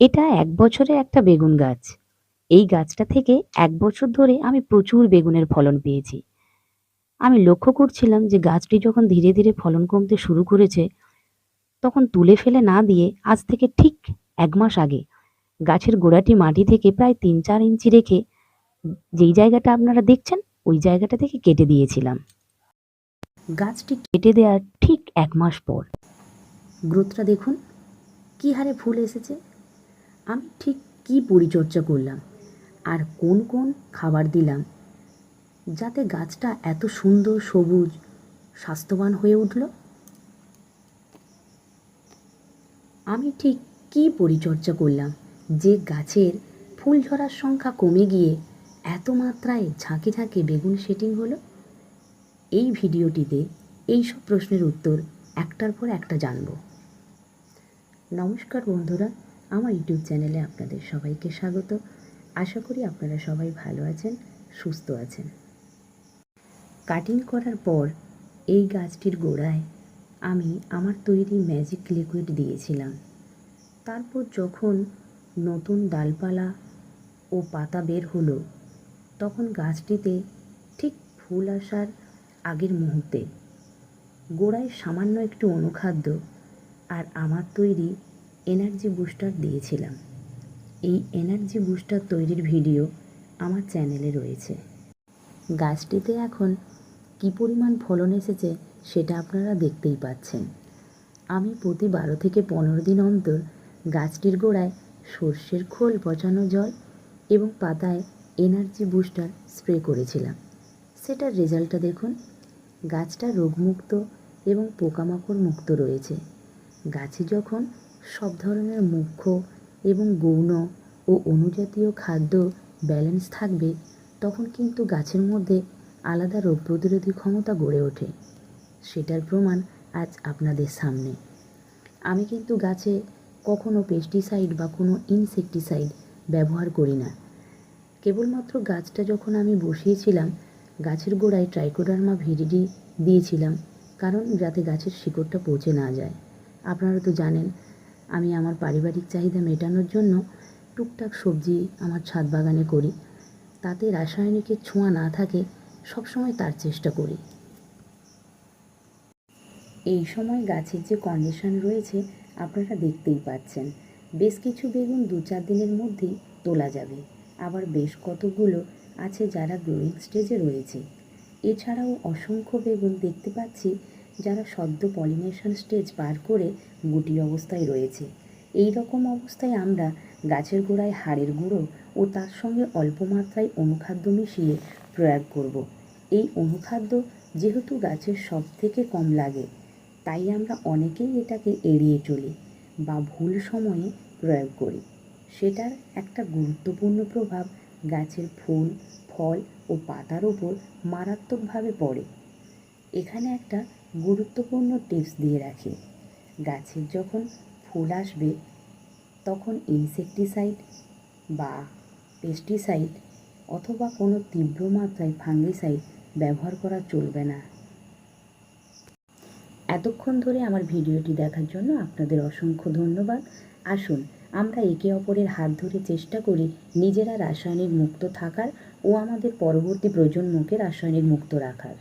এটা এক বছরের একটা বেগুন গাছ। এই গাছটা থেকে এক বছর ধরে আমি প্রচুর বেগুনের ফলন পেয়েছি। আমি লক্ষ্য করছিলাম যে গাছটি যখন ধীরে ধীরে ফলন কমতে শুরু করেছে, তখন তুলে ফেলে না দিয়ে আজ থেকে ঠিক এক মাস আগে গাছের গোড়াটি মাটি থেকে প্রায় তিন চার ইঞ্চি রেখে যেই জায়গাটা আপনারা দেখছেন, ওই জায়গাটা থেকে কেটে দিয়েছিলাম। গাছটি কেটে দেওয়ার ঠিক এক মাস পর। গ্রোথটা দেখুন, কী হারে ফুল এসেছে। আমি ঠিক কী পরিচর্যা করলাম, আর কোন কোন খাবার দিলাম, যাতে গাছটা এত সুন্দর, সবুজ, স্বাস্থ্যবান হয়ে উঠল। আমি ঠিক কী পরিচর্যা করলাম, যে গাছের ফুল ঝরার সংখ্যা কমে গিয়ে এত মাত্রায় ঝাঁকে ঝাঁকে বেগুন সেটিং হলো? এই ভিডিওটিতে এই সব প্রশ্নের উত্তর একটার পর একটা জানব। নমস্কার বন্ধুরা, আমার ইউটিউব চ্যানেলে আপনাদের সবাইকে স্বাগত। আশা করি আপনারা সবাই ভালো আছেন, সুস্থ আছেন। কাটিং করার পর এই গাছটির গোড়ায় আমি আমার তৈরি ম্যাজিক লিকুইড দিয়েছিলাম। তারপর যখন নতুন ডালপালা ও পাতা বের হলো, তখন গাছটিতে ঠিক ফুল আসার আগের মুহূর্তে। গোড়ায় সামান্য একটু অনুখাদ্য আর আমার তৈরি এনার্জি বুস্টার দিয়েছিলাম। এই এনার্জি বুস্টার তৈরির ভিডিও আমার চ্যানেলে রয়েছে। গাছটিতে এখন কি পরিমাণ ফলন এসেছে সেটা আপনারা দেখতেই পাচ্ছেন। আমি প্রতি বারো থেকে পনেরো দিন অন্তর গাছটির গোড়ায় সর্ষের খোল পচানো জল এবং পাতায় এনার্জি বুস্টার স্প্রে করেছিলাম। সেটার রেজাল্টটা দেখুন। গাছটা রোগমুক্ত এবং পোকামাকড় মুক্ত রয়েছে। গাছে যখন সব ধরনের মুখ্য এবং গৌণ ও অনুজাতীয় খাদ্য ব্যালেন্স থাকবে, তখন কিন্তু গাছের মধ্যে আলাদা রোগ প্রতিরোধী ক্ষমতা গড়ে ওঠে। সেটার প্রমাণ আজ আপনাদের সামনে। আমি কিন্তু গাছে কখনো পেস্টিসাইড বা কোনো ইনসেকটিসাইড ব্যবহার করি না। কেবলমাত্র গাছটা যখন আমি বসিয়েছিলাম গাছের গোড়ায় ট্রাইকোডার্মা ভিরিডি দিয়েছিলাম, কারণ যাতে গাছের শিকড়টা পচে না যায়। আপনারা তো জানেন, আমি আমার পারিবারিক চাহিদা মেটানোর জন্য টুকটাক সবজি আমার ছাদ বাগানে করি। তাতে রাসায়নিকের ছোঁয়া না থাকে, সবসময় তার চেষ্টা করি। এই সময় গাছের যে কন্ডিশন রয়েছে, আপনারা দেখতেই পাচ্ছেন। বেশ কিছু বেগুন দু চার দিনের মধ্যেই তোলা যাবে। আবার বেশ কতগুলো আছে যারা গ্রোয়িং স্টেজে রয়েছে। এছাড়াও অসংখ্য বেগুন দেখতে পাচ্ছি যারা সদ্য পলিনেশন স্টেজ পার করে গুটি অবস্থায় রয়েছে। এই রকম অবস্থায় আমরা গাছের গোড়ায় হাড়ের গুঁড়ো ও তার সঙ্গে অল্প মাত্রায় অনুখাদ্য মিশিয়ে প্রয়োগ করব। এই অনুখাদ্য যেহেতু গাছের সব থেকে কম লাগে, তাই আমরা অনেকেই এটাকে এড়িয়ে চলি বা ভুল সময়ে প্রয়োগ করি। সেটার একটা গুরুত্বপূর্ণ প্রভাব গাছের ফুল, ফল ও পাতার ওপর মারাত্মকভাবে পড়ে। এখানে একটা গুরুত্বপূর্ণ টিপস দিয়ে রাখি। গাছের যখন ফুল আসবে, তখন ইনসেকটিসাইড বা পেস্টিসাইড অথবা কোনো তীব্র মাত্রায় ফাঙ্গিসাইড ব্যবহার করা চলবে না। এতক্ষণ ধরে আমার ভিডিওটি দেখার জন্য আপনাদের অসংখ্য ধন্যবাদ। আসুন আমরা একে অপরের হাত ধরে চেষ্টা করি নিজেরা রাসায়নিক মুক্ত থাকার ও আমাদের পরবর্তী প্রজন্মকে রাসায়নিক মুক্ত রাখার।